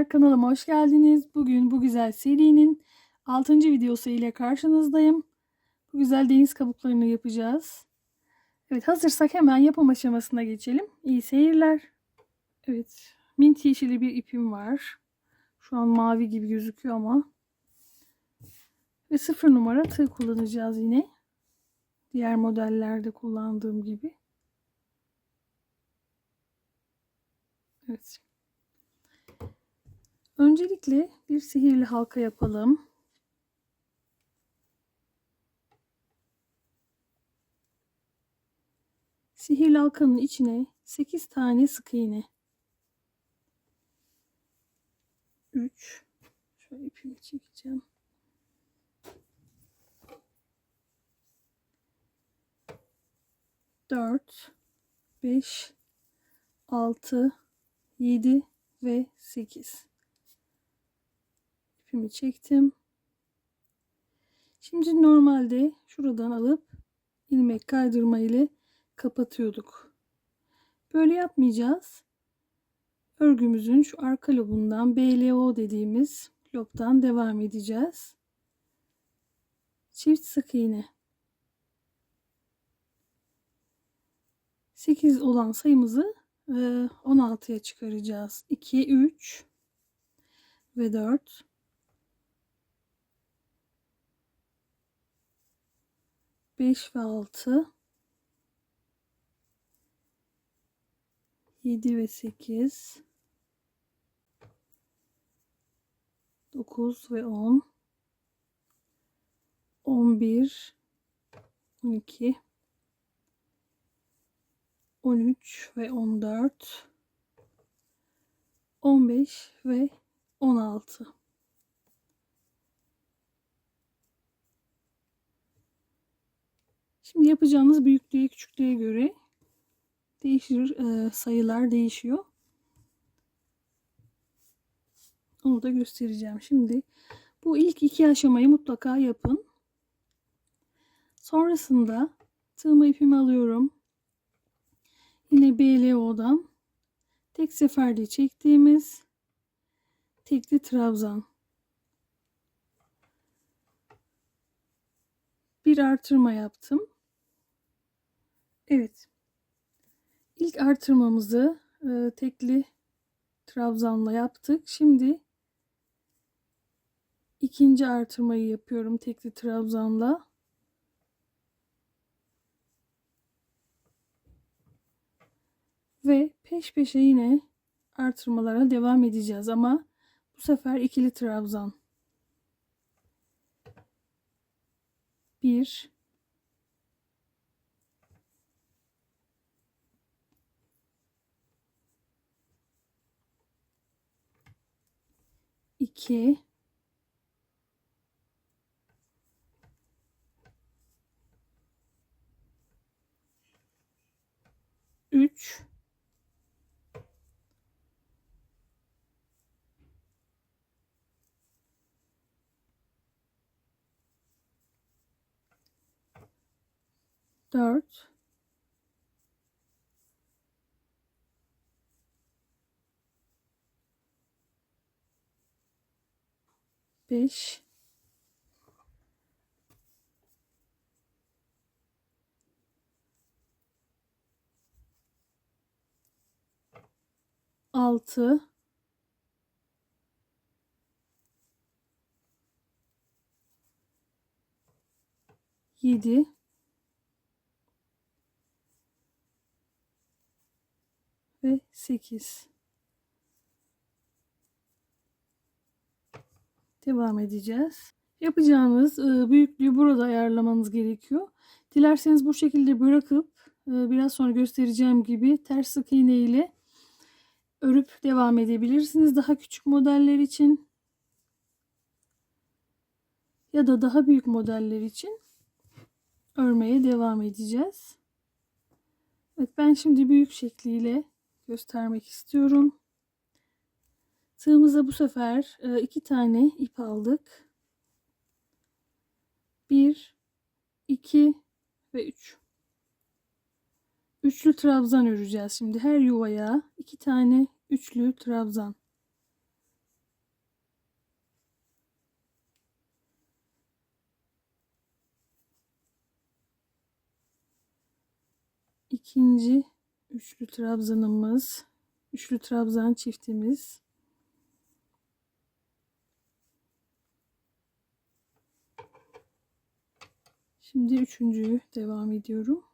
Merhabalar kanalıma hoş geldiniz. Bugün bu güzel serinin 6. videosu ile karşınızdayım. Bu güzel deniz kabuklarını yapacağız. Evet hazırsak hemen yapım aşamasına geçelim. İyi seyirler. Evet mint yeşili bir ipim var. Şu an mavi gibi gözüküyor ama. Ve sıfır numara tığ kullanacağız yine. Diğer modellerde kullandığım gibi. Evet. Öncelikle bir sihirli halka yapalım. Sihirli halkanın içine 8 tane sık iğne. 3 Şöyle ipimi çekeceğim. Dört, beş, altı, yedi ve sekiz ipimi çektim. Şimdi normalde şuradan alıp ilmek kaydırma ile kapatıyorduk. Böyle yapmayacağız. Örgümüzün şu arka lobundan BLO dediğimiz lobdan devam edeceğiz. Çift sık iğne. 8 olan sayımızı 16'ya çıkaracağız. 2, 3 ve 4 5 ve 6 7 ve 8 9 ve 10 11 12 13 ve 14 15 ve 16 Şimdi yapacağımız büyüklüğe küçüklüğe göre değişir e, sayılar değişiyor. Onu da göstereceğim. Şimdi bu ilk iki aşamayı mutlaka yapın. Sonrasında tığma ipimi alıyorum. Yine BLO'dan tek seferde çektiğimiz tekli trabzan. Bir artırma yaptım. Evet. İlk artırmamızı e, tekli trabzanla yaptık. Şimdi ikinci artırmayı yapıyorum tekli trabzanla. Ve peş peşe yine artırmalara devam edeceğiz ama bu sefer ikili trabzan. 1 2 3 4 5 6 7 ve 8 devam edeceğiz. Yapacağınız büyüklüğü burada ayarlamanız gerekiyor. Dilerseniz bu şekilde bırakıp biraz sonra göstereceğim gibi ters sık iğne ile örüp devam edebilirsiniz. Daha küçük modeller için ya da daha büyük modeller için örmeye devam edeceğiz. Evet ben şimdi büyük şekliyle göstermek istiyorum. Tığımıza bu sefer e, iki tane ip aldık. Bir, iki ve üç. Üçlü trabzan öreceğiz şimdi. Her yuvaya iki tane üçlü trabzan. ikinci üçlü trabzanımız, üçlü trabzan çiftimiz Şimdi üçüncüyü devam ediyorum.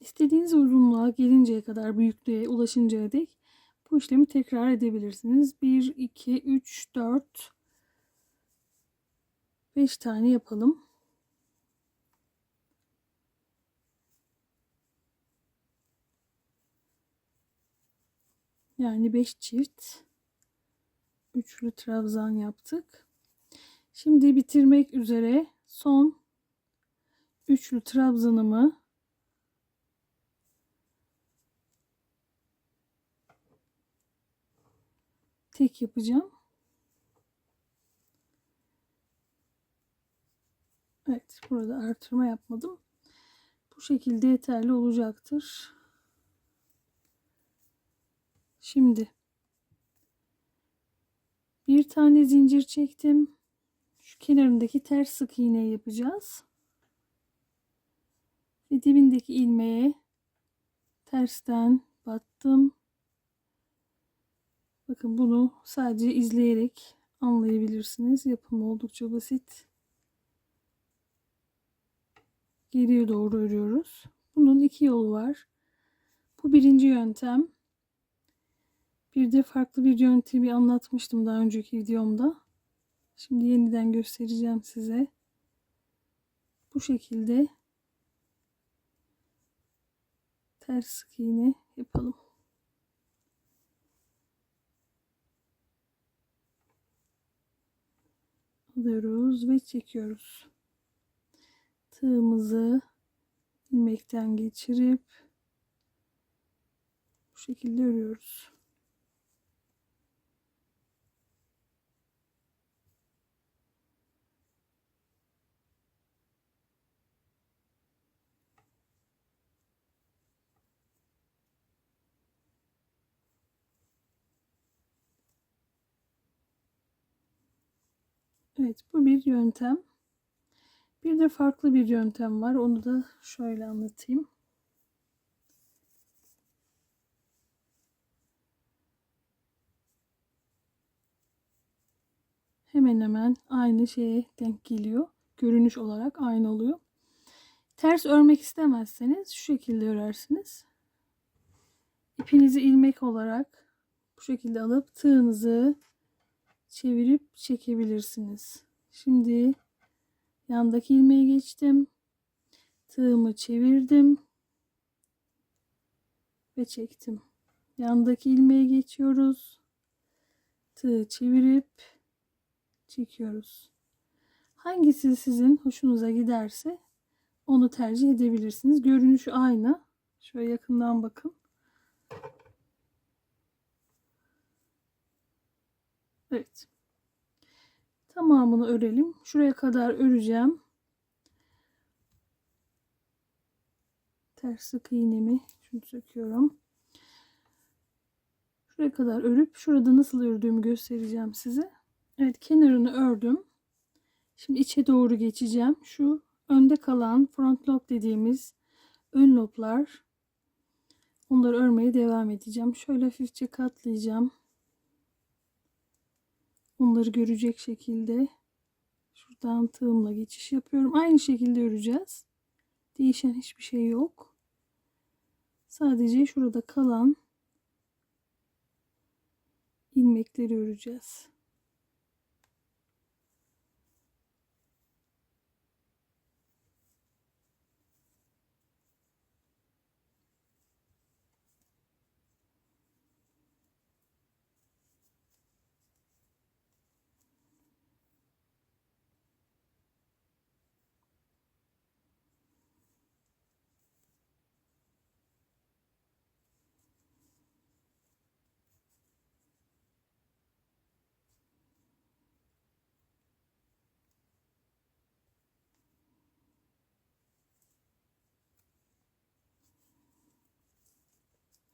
İstediğiniz uzunluğa gelinceye kadar büyüklüğe ulaşıncaya dek bu işlemi tekrar edebilirsiniz. 1, 2, 3, 4, 5 tane yapalım. Yani 5 çift üçlü trabzan yaptık. Şimdi bitirmek üzere son üçlü trabzanımı tek yapacağım. Evet burada artırma yapmadım. Bu şekilde yeterli olacaktır. Şimdi bir tane zincir çektim. Şu kenarındaki ters sık iğne yapacağız. Ve dibindeki ilmeğe tersten battım. Bakın bunu sadece izleyerek anlayabilirsiniz. Yapımı oldukça basit. Geriye doğru örüyoruz. Bunun iki yolu var. Bu birinci yöntem. Bir de farklı bir yöntemi anlatmıştım daha önceki videomda. Şimdi yeniden göstereceğim size. Bu şekilde ters iğne yapalım. Alıyoruz ve çekiyoruz. Tığımızı ilmekten geçirip bu şekilde örüyoruz. Evet bu bir yöntem. Bir de farklı bir yöntem var. Onu da şöyle anlatayım. Hemen hemen aynı şeye denk geliyor. Görünüş olarak aynı oluyor. Ters örmek istemezseniz şu şekilde örersiniz. İpinizi ilmek olarak bu şekilde alıp tığınızı çevirip çekebilirsiniz. Şimdi yandaki ilmeğe geçtim. Tığımı çevirdim ve çektim. Yandaki ilmeğe geçiyoruz. Tığı çevirip çekiyoruz. Hangisi sizin hoşunuza giderse onu tercih edebilirsiniz. Görünüşü aynı. Şöyle yakından bakın. Evet. Tamamını örelim. Şuraya kadar öreceğim. Ters sık iğnemi şunu söküyorum. Şuraya kadar örüp şurada nasıl ördüğümü göstereceğim size. Evet kenarını ördüm. Şimdi içe doğru geçeceğim. Şu önde kalan front lob dediğimiz ön loblar onları örmeye devam edeceğim. Şöyle hafifçe katlayacağım. Onları görecek şekilde şuradan tığımla geçiş yapıyorum. Aynı şekilde öreceğiz. Değişen hiçbir şey yok. Sadece şurada kalan ilmekleri öreceğiz.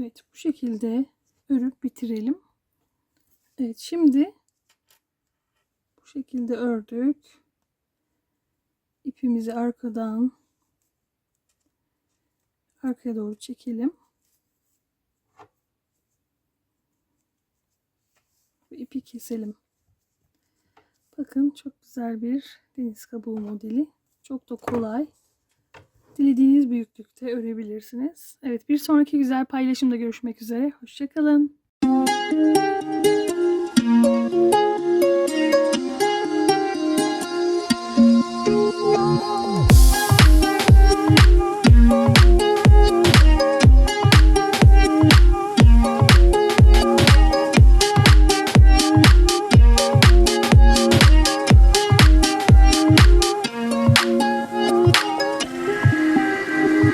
Evet bu şekilde örüp bitirelim. Evet şimdi bu şekilde ördük. İpimizi arkadan arkaya doğru çekelim. Ve ipi keselim. Bakın çok güzel bir deniz kabuğu modeli. Çok da kolay. Dilediğiniz büyüklükte örebilirsiniz. Evet bir sonraki güzel paylaşımda görüşmek üzere. Hoşçakalın.